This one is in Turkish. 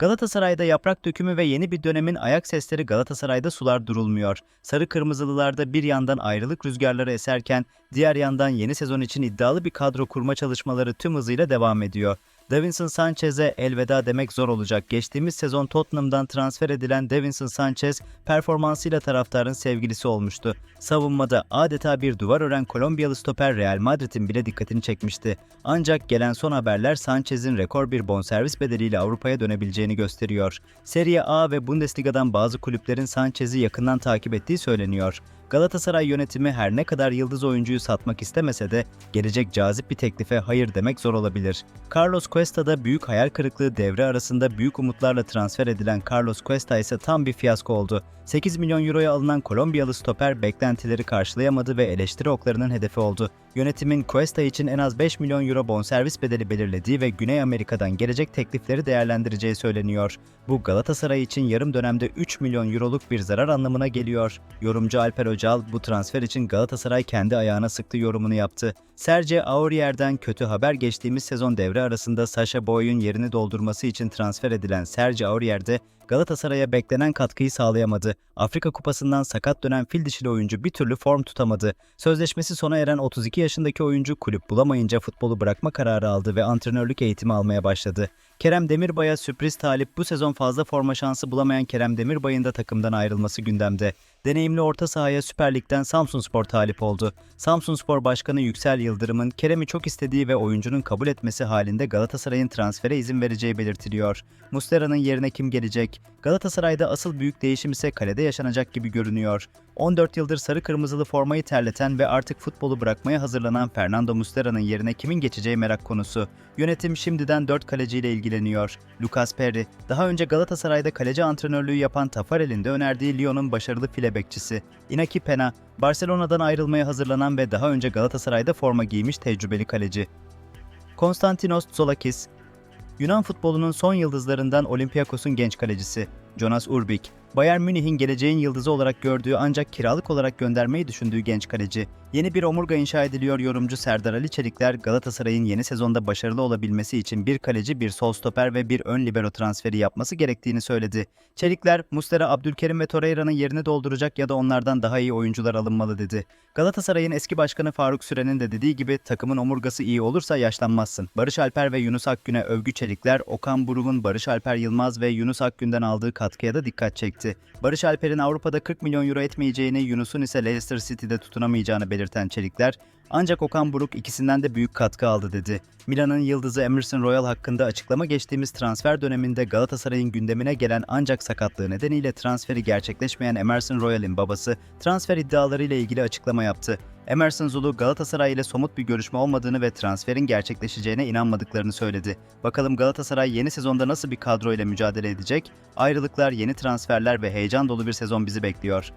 Galatasaray'da yaprak dökümü ve yeni bir dönemin ayak sesleri Galatasaray'da sular durulmuyor. Sarı kırmızılılarda bir yandan ayrılık rüzgarları eserken diğer yandan yeni sezon için iddialı bir kadro kurma çalışmaları tüm hızıyla devam ediyor. Davinson Sanchez'e elveda demek zor olacak. Geçtiğimiz sezon Tottenham'dan transfer edilen Davinson Sanchez performansıyla taraftarın sevgilisi olmuştu. Savunmada adeta bir duvar ören Kolombiyalı stoper Real Madrid'in bile dikkatini çekmişti. Ancak gelen son haberler Sanchez'in rekor bir bonservis bedeliyle Avrupa'ya dönebileceğini gösteriyor. Serie A ve Bundesliga'dan bazı kulüplerin Sanchez'i yakından takip ettiği söyleniyor. Galatasaray yönetimi her ne kadar yıldız oyuncuyu satmak istemese de gelecek cazip bir teklife hayır demek zor olabilir. Carlos Cuesta'da büyük hayal kırıklığı devre arasında büyük umutlarla transfer edilen Carlos Cuesta ise tam bir fiyasko oldu. 8 milyon euroya alınan Kolombiyalı stoper beklentileri karşılayamadı ve eleştiri oklarının hedefi oldu. Yönetimin Cuesta için en az 5 milyon euro bonservis bedeli belirlediği ve Güney Amerika'dan gelecek teklifleri değerlendireceği söyleniyor. Bu Galatasaray için yarım dönemde 3 milyon euroluk bir zarar anlamına geliyor. Yorumcu Alper Öcal bu transfer için Galatasaray kendi ayağına sıktı yorumunu yaptı. Serge Aurier'den kötü haber geçtiğimiz sezon devre arasında Sasha Boy'un yerini doldurması için transfer edilen Serge Aurier de Galatasaray'a beklenen katkıyı sağlayamadı. Afrika Kupası'ndan sakat dönen fil dişili oyuncu bir türlü form tutamadı. Sözleşmesi sona eren 32 yaşındaki oyuncu kulüp bulamayınca futbolu bırakma kararı aldı ve antrenörlük eğitimi almaya başladı. Kerem Demirbay'a sürpriz talip bu sezon fazla forma şansı bulamayan Kerem Demirbay'ın da takımdan ayrılması gündemde. Deneyimli orta sahaya Süper Lig'den Samsunspor talip oldu. Samsunspor Başkanı Yüksel Yıldırım'ın Kerem'i çok istediği ve oyuncunun kabul etmesi halinde Galatasaray'ın transfere izin vereceği belirtiliyor. Muslera'nın yerine kim gelecek? Galatasaray'da asıl büyük değişim ise kalede yaşanacak gibi görünüyor. 14 yıldır sarı kırmızılı formayı terleten ve artık futbolu bırakmaya hazırlanan Fernando Muslera'nın yerine kimin geçeceği merak konusu. Yönetim şimdiden 4 kaleciyle ilgileniyor. Lucas Perry, daha önce Galatasaray'da kaleci antrenörlüğü yapan Tafarel'in de önerdiği Lyon'un başarılı file bekçisi. Inaki Pena, Barcelona'dan ayrılmaya hazırlanan ve daha önce Galatasaray'da forma giymiş tecrübeli kaleci. Konstantinos Tsolakis, Yunan futbolunun son yıldızlarından Olympiakos'un genç kalecisi. Jonas Urbik, Bayern Münih'in geleceğin yıldızı olarak gördüğü ancak kiralık olarak göndermeyi düşündüğü genç kaleci. Yeni bir omurga inşa ediliyor yorumcu Serdar Ali Çelikler Galatasaray'ın yeni sezonda başarılı olabilmesi için bir kaleci, bir sol stoper ve bir ön libero transferi yapması gerektiğini söyledi. Çelikler, Muslera, Abdülkerim ve Torreira'nın yerini dolduracak ya da onlardan daha iyi oyuncular alınmalı dedi. Galatasaray'ın eski başkanı Faruk Süren'in de dediği gibi takımın omurgası iyi olursa yaşlanmazsın. Barış Alper ve Yunus Akgün'e övgü Çelikler, Okan Buruk'un Barış Alper Yılmaz ve Yunus Akgün'den aldığı katkıya da dikkat çekti. Barış Alper'in Avrupa'da 40 milyon euro etmeyeceğini, Yunus'un ise Leicester City'de tutunamayacağını belirten Çelikler, ancak Okan Buruk ikisinden de büyük katkı aldı dedi. Milan'ın yıldızı Emerson Royal hakkında açıklama geçtiğimiz transfer döneminde Galatasaray'ın gündemine gelen ancak sakatlığı nedeniyle transferi gerçekleşmeyen Emerson Royal'in babası transfer iddialarıyla ilgili açıklama yaptı. Emerson Zulu Galatasaray ile somut bir görüşme olmadığını ve transferin gerçekleşeceğine inanmadıklarını söyledi. Bakalım Galatasaray yeni sezonda nasıl bir kadro ile mücadele edecek? Ayrılıklar, yeni transferler ve heyecan dolu bir sezon bizi bekliyor.